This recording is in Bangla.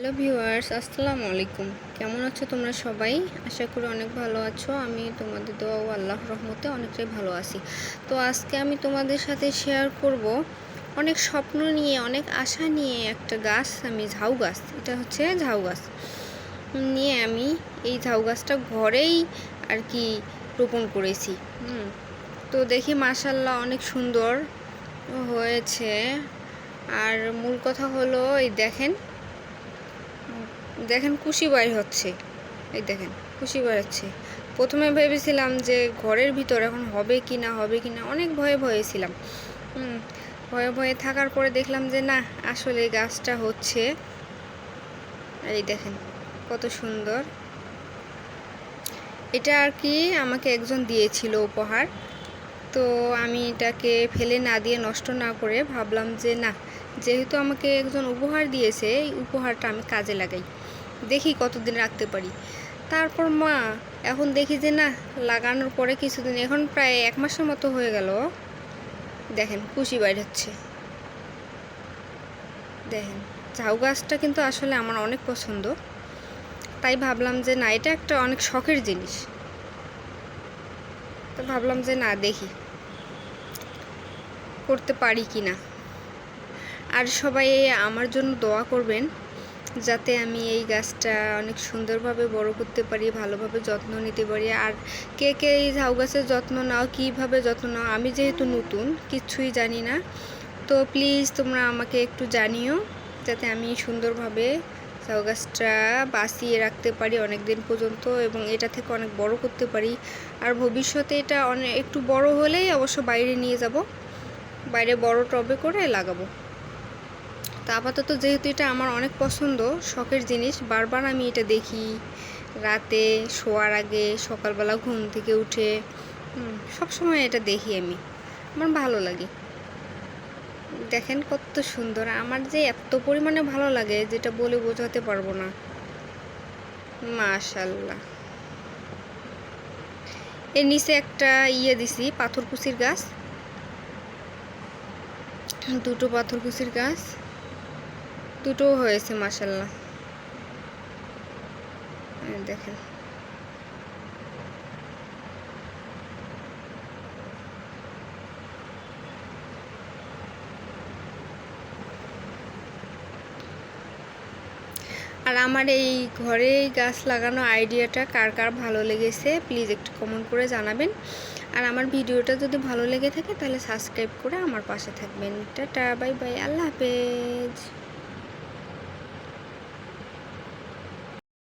হ্যালো ভিউয়ার্স, আসসালামু আলাইকুম। কেমন আছো তোমরা সবাই? আশা করি অনেক ভালো আছো। আমি তোমাদের দোয়া ও আল্লাহর রহমতে অনেকটাই ভালো আছি। তো আজকে আমি তোমাদের সাথে শেয়ার করব অনেক স্বপ্ন নিয়ে, অনেক আশা নিয়ে একটা গাছ, আমি ঝাউ গাছ। এটা হচ্ছে ঝাউ গাছ। নিয়ে আমি এই ঝাউ গাছটা ঘরেই আর কি রোপণ করেছি। তো দেখি মাশাল্লাহ অনেক সুন্দর হয়েছে। আর মূল কথা হলো, এই দেখেন দেখেন কুশি বাইর হচ্ছে। এই দেখেন কুশি বাইর হচ্ছে। প্রথমে ভেবেছিলাম যে ঘরের ভিতর এখন হবে কি না, হবে কি না, অনেক ভয়ে ভয়ে ছিলাম। ভয়ে ভয়ে থাকার পরে দেখলাম যে না, আসলে গাছটা হচ্ছে। এই দেখেন, কত সুন্দর। এটা আর কি আমাকে একজন দিয়েছিল উপহার। তো আমি এটাকে ফেলে না দিয়ে নষ্ট না করে ভাবলাম যে না যেহেতু আমাকে একজন উপহার দিয়েছে, এই উপহারটা আমি কাজে লাগাই। দেখি কতদিন রাখতে পারি। তারপর মা, এখন দেখি যে না, লাগানোর পরে কিছুদিন, এখন প্রায় এক মাসের মতো হয়ে গেল। দেখেন কুশি বাইর হচ্ছে দেখেন, ঝাউ গাছটা কিন্তু আসলে আমার অনেক পছন্দ। তাই ভাবলাম যে না, এটা একটা অনেক শখের জিনিস। তো ভাবলাম যে না, দেখি। করতে পারি কি না আর সবাই আমার জন্য দোয়া করবেন যাতে আমি এই গাছটা অনেক সুন্দরভাবে বড় করতে পারি, ভালোভাবে যত্ন নিতে পারি। আর কে কে এই ঝাউ গাছের যত্ন নাও, কীভাবে যত্ন নাও, আমি যেহেতু নতুন, কিছুই জানি না। তো প্লিজ তোমরা আমাকে একটু জানিও যাতে আমি সুন্দরভাবে ঝাউ গাছটা বাঁচিয়ে রাখতে পারি অনেক দিন পর্যন্ত এবং এটা থেকে অনেক বড় করতে পারি। আর ভবিষ্যতে এটা অনেক একটু বড় হলেই অবশ্য বাইরে নিয়ে যাব। বাইরে বড় টবে করে লাগাবো। তা আপাতত যেহেতু এটা আমার অনেক পছন্দ, শখের জিনিস, বারবার আমি এটা দেখি। রাতে শোয়ার আগে, সকালবেলা ঘুম থেকে উঠে সব সময় এটা দেখি আমি। আমার ভালো লাগে। দেখেন কত সুন্দর। আমার যে এত পরিমাণে ভালো লাগে যেটা বলে বোঝাতে পারব না। মাশাল্লাহ। এর নিচে একটা ইয়ে দিছি পাথরকুচির গাছ। দুটো পাথরকুচির গাছ। দুটো হয়েছে মাসাল্লাহ দেখেন। আর আমার এই ঘরে গাছ লাগানো আইডিয়াটা কার কার ভালো লেগেছে, প্লিজ একটু কমেন্ট করে জানাবেন। আর আমার ভিডিওটা যদি ভালো লেগে থাকে, তাহলে সাবস্ক্রাইব করে আমার পাশে থাকবেন। টাটা বাই বাই আল্লাহ হাফেজ।